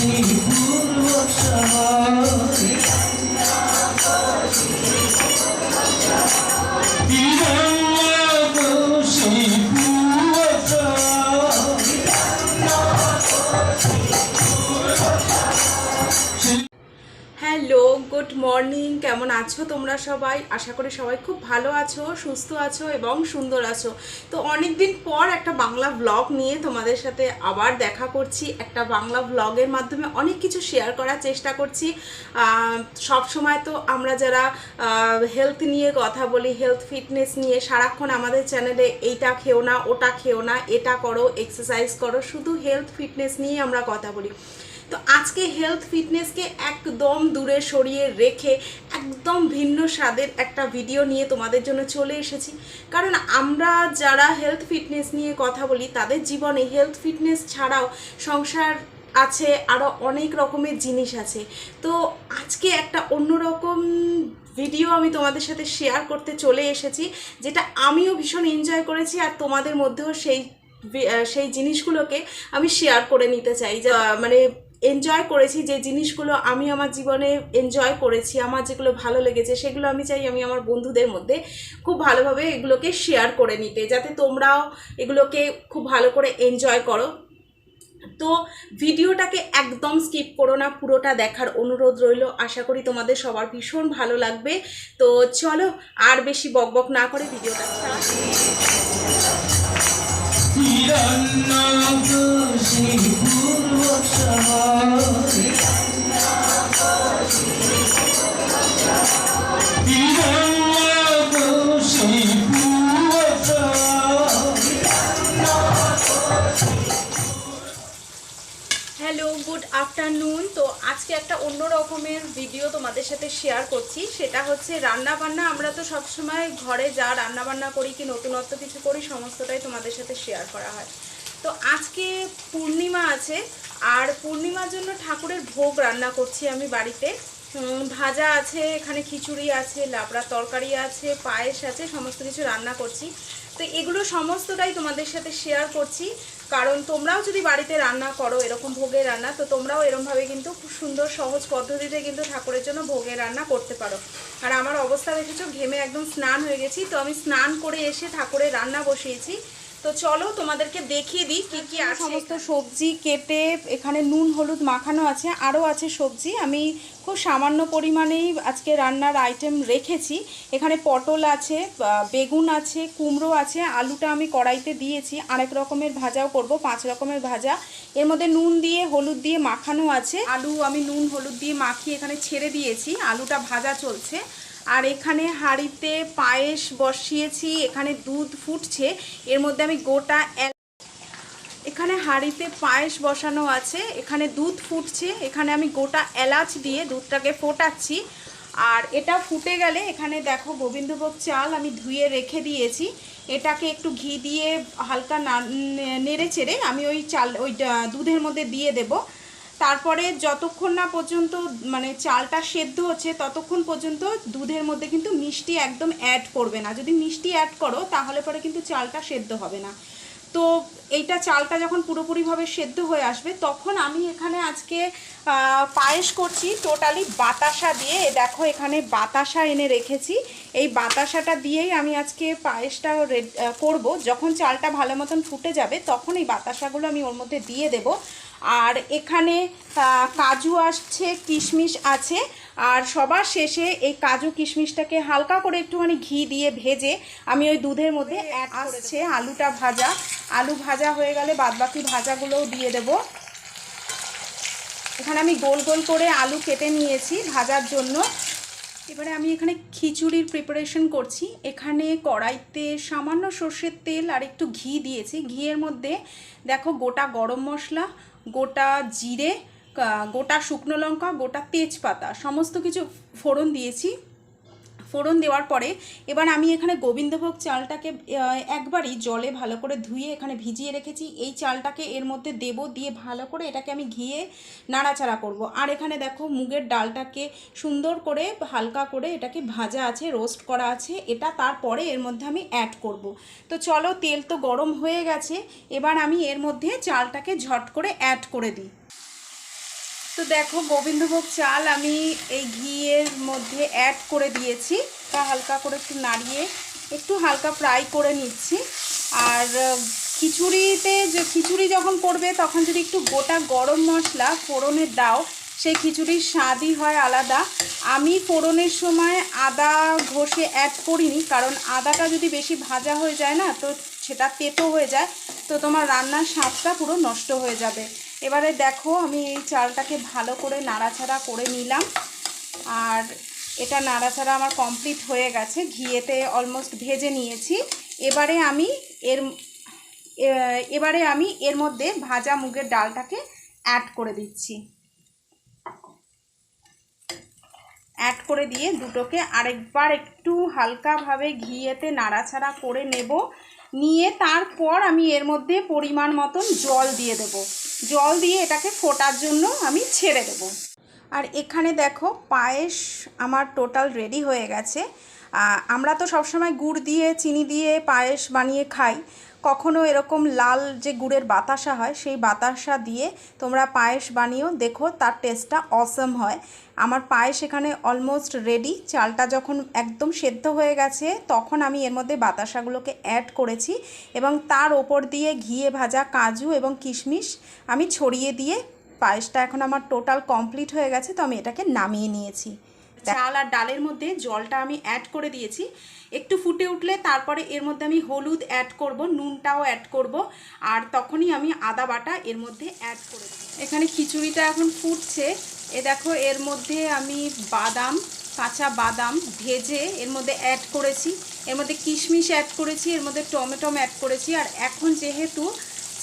সেই আছো তোমরা সবাই? আশা করি সবাই খুব ভালো আছো, সুস্থ আছো এবং সুন্দর আছো। তো অনেক দিন পর একটা বাংলা ব্লগ নিয়ে তোমাদের সাথে আবার দেখা করছি। একটা বাংলা ব্লগের মাধ্যমে অনেক কিছু শেয়ার করার চেষ্টা করছি। সব সময় তো আমরা যারা হেলথ নিয়ে কথা বলি হেলথ ফিটনেস নিয়ে, সারাক্ষণ আমাদের চ্যানেলে এইটা খেও না, ওটা খেও না, এটা করো এক্সারসাইজ করো, শুধু হেলথ ফিটনেস নিয়ে আমরা কথা বলি। তো আজকে হেলথ ফিটনেসকে একদম দূরে সরিয়ে রেখে একদম ভিন্ন স্বাদের একটা ভিডিও নিয়ে তোমাদের জন্য চলে এসেছি। কারণ আমরা যারা হেলথ ফিটনেস নিয়ে কথা বলি, তাদের জীবনে হেলথ ফিটনেস ছাড়াও সংসার আছে আরও অনেক রকমের জিনিস আছে। তো আজকে একটা অন্যরকম ভিডিও আমি তোমাদের সাথে শেয়ার করতে চলে এসেছি, যেটা আমিও ভীষণ এনজয় করেছি আর তোমাদের মধ্যেও সেই সেই জিনিসগুলোকে আমি শেয়ার করে নিতে চাই। যা মানে এনজয় করেছি, যে জিনিসগুলো আমি আমার জীবনে এনজয় করেছি, আমার যেগুলো ভালো লেগেছে, সেগুলো আমি চাই আমি আমার বন্ধুদের মধ্যে খুব ভালোভাবে এগুলোকে শেয়ার করে নিতে, যাতে তোমরাও এগুলোকে খুব ভালো করে এনজয় করো। তো ভিডিওটাকে একদম স্কিপ করো না, পুরোটা দেখার অনুরোধ রইল। আশা করি তোমাদের সবার ভীষণ ভালো লাগবে। তো চলো আর বেশি বকবক না করে ভিডিওটা start হ্যালো গুড আফটারনুন তো আজকে একটা অন্য রকমের ভিডিও তোমাদের সাথে শেয়ার করছি। সেটা হচ্ছে রান্না বান্না আমরা তো সবসময় ঘরে যা রান্না বান্না করি কি নতুনত্ব কিছু করি, সমস্তটাই তোমাদের সাথে শেয়ার করা হয়। তো আজকে পূর্ণিমা আছে, আর পূর্ণিমার জন্য ঠাকুরের ভোগ রান্না করছি আমি বাড়িতে। ভাজা আছে, এখানে খিচুড়ি আছে লাবড়া তরকারি আছে, পায়েস আছে, সমস্ত কিছু রান্না করছি। তো এগুলো সমস্তটাই তোমাদের সাথে শেয়ার করছি। কারণ তোমরাও যদি বাড়িতে রান্না করো এরকম ভোগের রান্না, তো তোমরাও এরমভাবে কিন্তু খুব সুন্দর, সহজ পদ্ধতিতে কিন্তু ঠাকুরের জন্য ভোগের রান্না করতে পারো। আর আমার অবস্থা দেখেছ, ঘেমে একদম স্নান হয়ে গেছি। তো আমি স্নান করে এসে ঠাকুরের রান্না বসিয়েছি। তো চলো তোমাদেরকে দেখিয়ে দিই কি কি আর সমস্ত সবজি কেটে এখানে নুন হলুদ মাখানো আছে আরও আছে সবজি। আমি খুব সামান্য পরিমাণেই আজকে রান্নার আইটেম রেখেছি। এখানে পটল আছে বেগুন আছে কুমড়ো আছে আলুটা আমি কড়াইতে দিয়েছি। আরেক রকমের ভাজাও করব পাঁচ রকমের ভাজা। এর মধ্যে নুন দিয়ে হলুদ দিয়ে মাখানো আছে। আলু আমি নুন হলুদ দিয়ে মাখিয়ে এখানে ছেড়ে দিয়েছি। আলুটা ভাজা চলছে। আর এখানে হাঁড়িতে পায়েস বসিয়েছি, এখানে দুধ ফুটছে, এর মধ্যে আমি গোটা এখানে হাঁড়িতে পায়েস বসানো আছে, এখানে দুধ ফুটছে, এখানে আমি গোটা এলাচ দিয়ে দুধটাকে ফোটাচ্ছি। আর এটা ফুটে গেলে এখানে দেখো গোবিন্দভোগ চাল আমি ধুয়ে রেখে দিয়েছি। এটাকে একটু ঘি দিয়ে হালকা নেড়ে চেড়ে আমি ওই চাল ওই দুধের মধ্যে দিয়ে দেব। তারপরে যতক্ষণ না পর্যন্ত মানে চালটা সেদ্ধ হচ্ছে, ততক্ষণ পর্যন্ত দুধের মধ্যে কিন্তু মিষ্টি একদম অ্যাড করবে না। যদি মিষ্টি অ্যাড করো, তাহলে পরে কিন্তু চালটা সেদ্ধ হবে না। তো এইটা চালটা যখন পুরোপুরিভাবে সেদ্ধ হয়ে আসবে, তখন আমি এখানে আজকে পায়েস করছি টোটালি বাতাসা দিয়ে। দেখো, এখানে বাতাসা এনে রেখেছি। এই বাতাসাটা দিয়েই আমি আজকে পায়েসটা করব। যখন চালটা ভালো মতন ফুটে যাবে, তখন এই বাতাসাগুলো আমি ওর মধ্যে দিয়ে দেব। আর এখানে কাজু আসছে কিশমিশ আছে। আর সবার শেষে এই কাজু কিশমিশটাকে হালকা করে একটুখানি ঘি দিয়ে ভেজে আমি ওই দুধের মধ্যে অ্যাড আসছে আলুটা ভাজা। আলু ভাজা হয়ে গেলে বাদবাকি ভাজাগুলোও দিয়ে দেব। এখানে আমি গোল গোল করে আলু কেটে নিয়েছি ভাজার জন্য। এবারে আমি এখানে খিচুড়ির প্রিপারেশন করছি। এখানে কড়াইতে সামান্য সর্ষের তেল আর একটু ঘি দিয়েছি। ঘিয়ের মধ্যে দেখো গোটা গরম মশলা গোটা জিরে গোটা শুকনো লঙ্কা গোটা তেজপাতা সমস্ত কিছু ফোড়ন দিয়েছি। ফোড়ন দেওয়ার পরে এবার আমি এখানে গোবিন্দভোগ চালটাকে একবারই জলে ভালো করে ধুয়ে এখানে ভিজিয়ে রেখেছি। এই চালটাকে এর মধ্যে দেব দিয়ে ভালো করে এটাকে আমি ঘিয়ে নাড়াচাড়া করব। আর এখানে দেখো মুগের ডালটাকে সুন্দর করে হালকা করে এটাকে ভাজা আছে, রোস্ট করা আছে। এটা তারপরে এর মধ্যে আমি অ্যাড করব। তো চলো, তেল তো গরম হয়ে গেছে। এবার আমি এর মধ্যে চালটাকে ঝট করে অ্যাড করে দিই। তো দেখো গোবিন্দভোগ চাল আমি এই ঘিয়ের মধ্যে অ্যাড করে দিয়েছি। তা হালকা করে একটু নাড়িয়ে, একটু হালকা ফ্রাই করে নিচ্ছি। আর খিচুড়িতে যে, খিচুড়ি যখন করবে তখন যদি একটু গোটা গরম মশলা ফোড়নে দাও, সেই খিচুড়ির স্বাদই হয় আলাদা। আমি ফোড়নের সময় আদা ঘষে অ্যাড করিনি, কারণ আদাটা যদি বেশি ভাজা হয়ে যায় না, তো সেটা তেতো হয়ে যায়, তো তোমার রান্নার স্বাদটা পুরো নষ্ট হয়ে যাবে। এবারে দেখো আমি এই চালটাকে ভালো করে নাড়াচাড়া করে নিলাম। আর এটা নাড়াচাড়া আমার কমপ্লিট হয়ে গেছে, ঘিয়েতে অলমোস্ট ভেজে নিয়েছি। এবারে আমি এর এবারে আমি এর মধ্যে ভাজা মুগের ডালটাকে অ্যাড করে দিচ্ছি। অ্যাড করে দিয়ে দুটোকে আরেকবার একটু হালকাভাবে ঘিয়েতে নাড়াচাড়া করে নেব। নিয়ে তারপর আমি এর মধ্যে পরিমাণ মতন জল দিয়ে দেব। জল দিয়ে এটাকে ফোটার জন্য আমি ছেড়ে দেবো। আর এখানে দেখো পায়েস আমার টোটাল রেডি হয়ে গেছে। আমরা তো সবসময় গুড় দিয়ে, চিনি দিয়ে পায়েস বানিয়ে খাই। কখনো এরকম লাল যে গুড়ের বাতাসা হয়, সেই বাতাসা দিয়ে তোমরা পায়েস বানিয়েও দেখো তার টেস্টটা অসম হয়। আমার পায়েস এখানে অলমোস্ট রেডি চালটা যখন একদম সেদ্ধ হয়ে গেছে, তখন আমি এর মধ্যে বাতাসাগুলোকে অ্যাড করেছি এবং তার ওপর দিয়ে ঘিয়ে ভাজা কাজু এবং কিশমিশ আমি ছড়িয়ে দিয়ে, পায়েসটা এখন আমার টোটাল কমপ্লিট হয়ে গেছে, তো আমি এটাকে নামিয়ে নিয়েছি। চাল আর ডালের মধ্যে জলটা আমি অ্যাড করে দিয়েছি। একটু ফুটে উঠলে তারপরে এর মধ্যে আমি হলুদ অ্যাড করব, নুনটাও অ্যাড করব, আর তখনই আমি আদা বাটা এর মধ্যে অ্যাড করে এখানে খিচুড়িটা এখন ফুটছে। এ দেখো, এর মধ্যে আমি বাদাম, কাঁচা বাদাম ভেজে এর মধ্যে অ্যাড করেছি। এর মধ্যে কিশমিশ অ্যাড করেছি, এর মধ্যে টমেটোম অ্যাড করেছি। আর এখন যেহেতু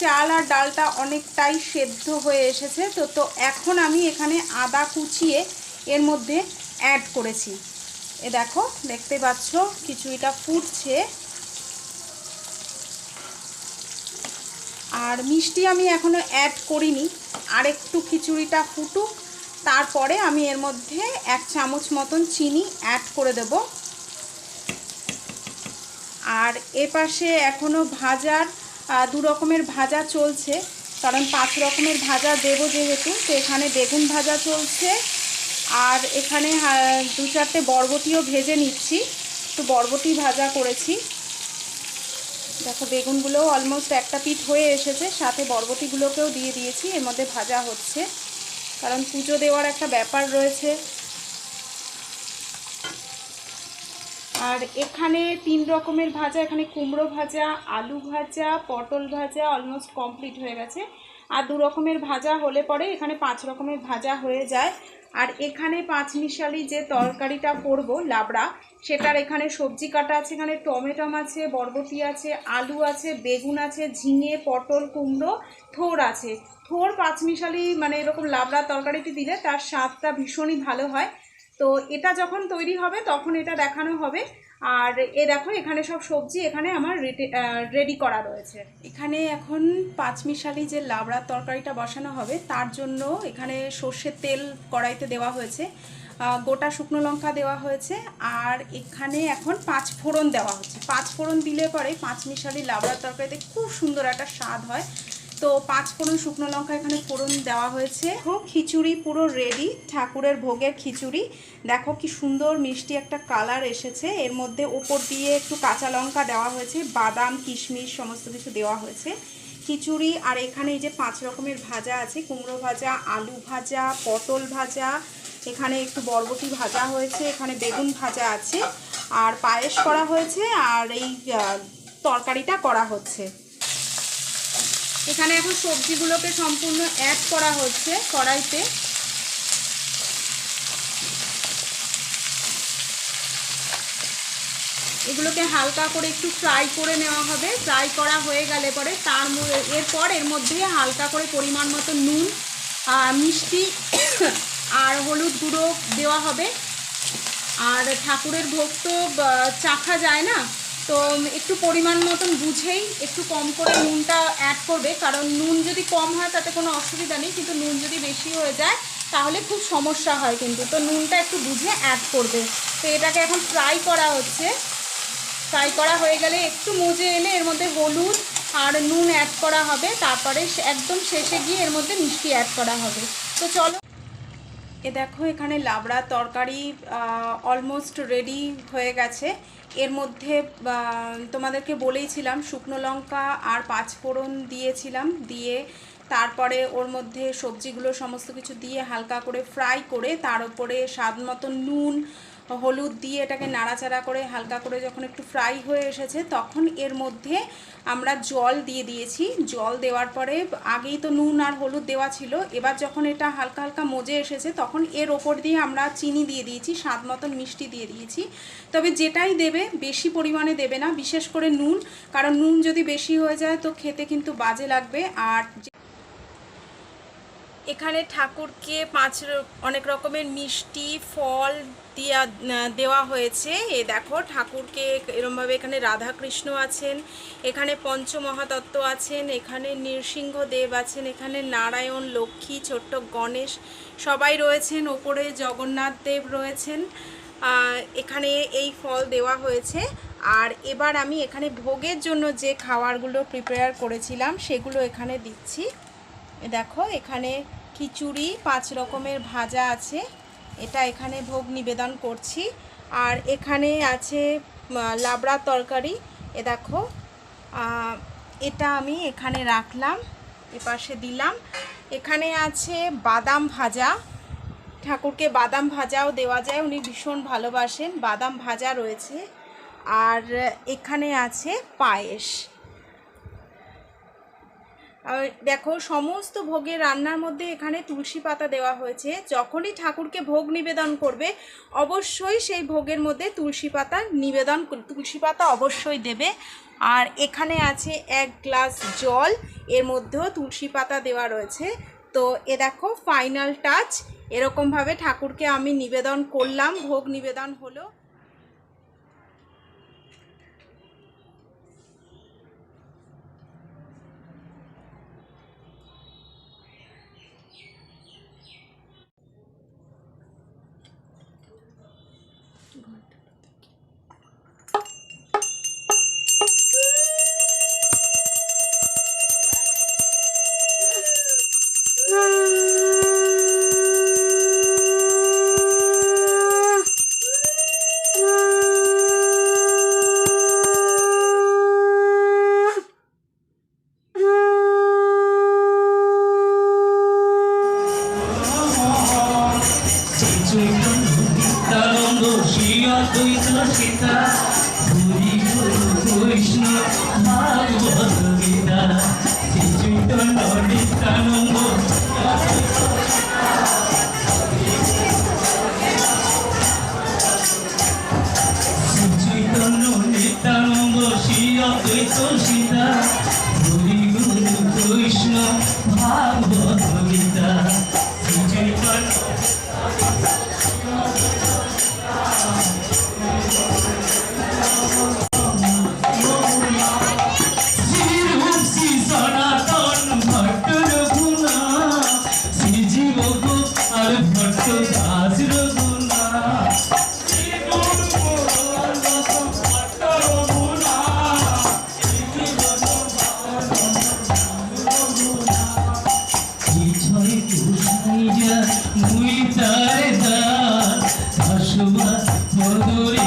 চাল আর ডালটা অনেকটাই সেদ্ধ হয়ে এসেছে, তো তো এখন আমি এখানে আদা কুচিয়ে এর মধ্যে অ্যাড করেছি। এ দেখো, দেখতে পাচ্ছ খিচুড়িটা ফুটছে। আর মিষ্টি আমি এখনও অ্যাড করিনি আর একটু খিচুড়িটা ফুটুক, তারপরে আমি এর মধ্যে এক চামচ মতন চিনি অ্যাড করে দেব। আর এপাশে এখনও ভাজার দু রকমের ভাজা চলছে, কারণ পাঁচ রকমের ভাজা দেবো যেহেতু, তো এখানে বেগুন ভাজা চলছে আর এখানে দু চারটে বরবটিও ভেজে নিচ্ছি। একটু বরবটি ভাজা করেছি। দেখো, বেগুনগুলোও অলমোস্ট একটা পিঠ হয়ে এসেছে। সাথে বরবটিগুলোকেও দিয়ে দিয়েছি। এর মধ্যে ভাজা হচ্ছে। কারণ পুজো দেওয়ার একটা ব্যাপার রয়েছে। আর এখানে তিন রকমের ভাজা। এখানে কুমড়ো ভাজা, আলু ভাজা, পটল ভাজা অলমোস্ট কমপ্লিট হয়ে গেছে। আর দু রকমের ভাজা হলে পরে এখানে পাঁচ রকমের ভাজা হয়ে যায়। আর এখানে পাঁচ মিশালি যে তরকারিটা করব, লাবড়া, সেটার এখানে সবজি কাটা আছে, এখানে টমেটম আছে, বরবটি আছে, আলু আছে, বেগুন আছে, ঝিঙে, পটল, কুমড়ো, থোর আছে। থোর পাঁচমিশালি মানে এরকম লাবড়া তরকারিটি দিলে তার স্বাদটা ভীষণই ভালো হয়। তো এটা যখন তৈরি হবে, তখন এটা দেখানো হবে। আর এ দেখো, এখানে সব সবজি এখানে আমার রেডি করা রয়েছে। এখানে এখন পাঁচমিশালি যে লাবড়ার তরকারিটা বসানো হবে, তার জন্য এখানে সর্ষের তেল কড়াইতে দেওয়া হয়েছে গোটা শুকনো লঙ্কা দেওয়া হয়েছে, আর এখানে এখন পাঁচ ফোড়ন দেওয়া হচ্ছে। পাঁচ ফোড়ন দিলে পরে পাঁচমিশালি লাবড়ার তরকারিতে খুব সুন্দর একটা স্বাদ হয়। তো পাঁচ ফোড়ন শুকনো লঙ্কা এখানে ফোড়ন দেওয়া হয়েছে। খিচুড়ি, পুরো রেডি ঠাকুরের ভোগের খিচুড়ি। দেখো কি সুন্দর মিষ্টি একটা কালার এসেছে। এর মধ্যে ওপর দিয়ে একটু কাঁচা লঙ্কা দেওয়া হয়েছে, বাদাম, কিশমিশ সমস্ত কিছু দেওয়া হয়েছে। খিচুড়ি আর এখানে এই যে পাঁচ রকমের ভাজা আছে, কুমড়ো ভাজা, আলু ভাজা, পটল ভাজা, এখানে একটু বরবটি ভাজা হয়েছে, এখানে বেগুন ভাজা আছে। আর পায়েস করা হয়েছে আর এই তরকারিটা করা হচ্ছে। এখানে এখন সবজিগুলোকে সম্পূর্ণ অ্যাড করা হচ্ছে কড়াইতে। এগুলোকে হালকা করে একটু ফ্রাই করে নেওয়া হবে। ফ্রাই করা হয়ে গেলে পরে তার এরপর এর মধ্যে হালকা করে পরিমাণ মতো নুন আর মিষ্টি আর হলুদ গুঁড়ো দেওয়া হবে। আর ঠাকুরের ভোগ তো চাখা যায় না? তো একটু পরিমাণ মতন বুঝেই একটু কম করে নুনটা অ্যাড করবে। কারণ নুন যদি কম হয় তাতে কোনো অসুবিধা নেই, কিন্তু নুন যদি বেশি হয়ে যায় তাহলে খুব সমস্যা হয় কিন্তু। তো নুনটা একটু বুঝে অ্যাড করবে। তো এটাকে এখন ফ্রাই করা হচ্ছে। ফ্রাই করা হয়ে গেলে একটু মজে এলে এর মধ্যে হলুদ আর নুন অ্যাড করা হবে। তারপরে একদম শেষে গিয়ে এর মধ্যে মিষ্টি অ্যাড করা হবে। তো চলো এ দেখো, এখানে লাবড়া তরকারি অলমোস্ট রেডি হয়ে গেছে। এর মধ্যে তোমাদেরকে বলেইছিলাম, শুকনো লঙ্কা আর পাঁচফোড়ন দিয়েছিলাম। দিয়ে তারপরে ওর মধ্যে সবজিগুলো সমস্ত কিছু দিয়ে হালকা করে ফ্রাই করে তার উপরে স্বাদ মতো নুন হলুদ দিয়ে এটাকে নাড়াচাড়া করে হালকা করে যখন একটু ফ্রাই হয়ে এসেছে, তখন এর মধ্যে আমরা জল দিয়ে দিয়েছি। জল দেওয়ার পরে আগেই তো নুন আর হলুদ দেওয়া ছিল। এবার যখন এটা হালকা হালকা মজে এসেছে, তখন এর ওপর দিয়ে আমরা চিনি দিয়ে দিয়েছি, স্বাদ মতন মিষ্টি দিয়ে দিয়েছি। তবে যেটাই দেবে, বেশি পরিমাণে দেবে না, বিশেষ করে নুন। কারণ নুন যদি বেশি হয়ে যায়, তো খেতে কিন্তু বাজে লাগবে। আর এখানে ঠাকুরকে পাঁচ অনেক রকমের মিষ্টি, ফল দিয়া দেওয়া হয়েছে। এ দেখো, ঠাকুরকে এরমভাবে এখানে রাধা কৃষ্ণ আছেন, এখানে পঞ্চমহাতত্ত্ব আছেন, এখানে নৃসিংহ দেব আছেন, এখানে নারায়ণ, লক্ষ্মী, ছোট্ট গণেশ সবাই রয়েছেন, ওপরে জগন্নাথ দেব রয়েছেন। এখানে এই ফল দেওয়া হয়েছে। আর এবার আমি এখানে ভোগের জন্য যে খাবারগুলো প্রিপেয়ার করেছিলাম, সেগুলো এখানে দিচ্ছি। দেখো, এখানে খিচুড়ি, পাঁচ রকমের ভাজা আছে। এটা এখানে ভোগ নিবেদন করছি। আর এখানে আছে লাবড়া তরকারি। এ দেখো এটা আমি এখানে রাখলাম, এপাশে দিলাম। এখানে আছে বাদাম ভাজা। ঠাকুরকে বাদাম ভাজাও দেওয়া যায়, উনি ভীষণ ভালোবাসেন। বাদাম ভাজা রয়েছে। আর এখানে আছে পায়েস। দেখো, সমস্ত ভোগের রান্নার মধ্যে এখানে তুলসী পাতা দেওয়া হয়েছে। যখনই ঠাকুরকে ভোগ নিবেদন করবে, অবশ্যই সেই ভোগের মধ্যে তুলসী পাতা নিবেদন তুলসী পাতা অবশ্যই দেবে। আর এখানে আছে এক গ্লাস জল, এর মধ্যেও তুলসী পাতা দেওয়া রয়েছে। তো এ দেখো ফাইনাল টাচ এরকমভাবে ঠাকুরকে আমি নিবেদন করলাম, ভোগ নিবেদন হলো। 친구한테. Thank you. শিয়া দ্বৈত সীতা গুরি গুরু কৃষ্ণ ভাগবত নিত্যানন্দ আসবা মধুরে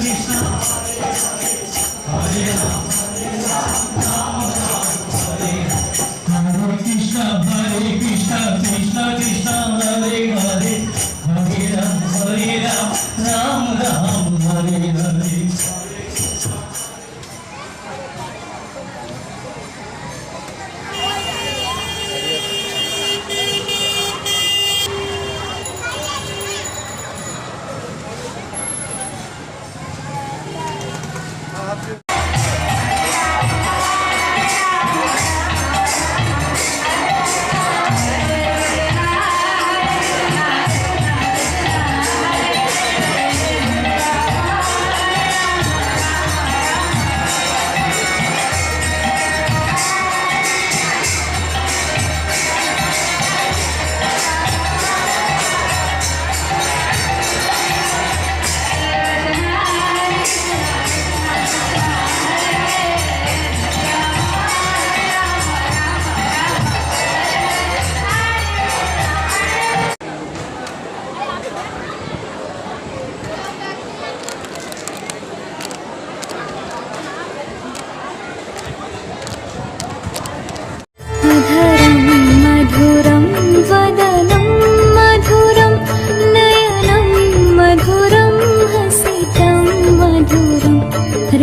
Thank you.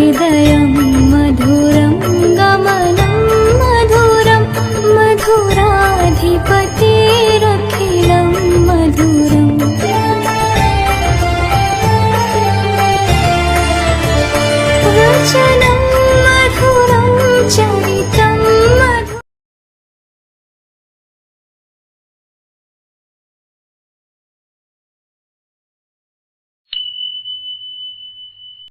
你的拥抱。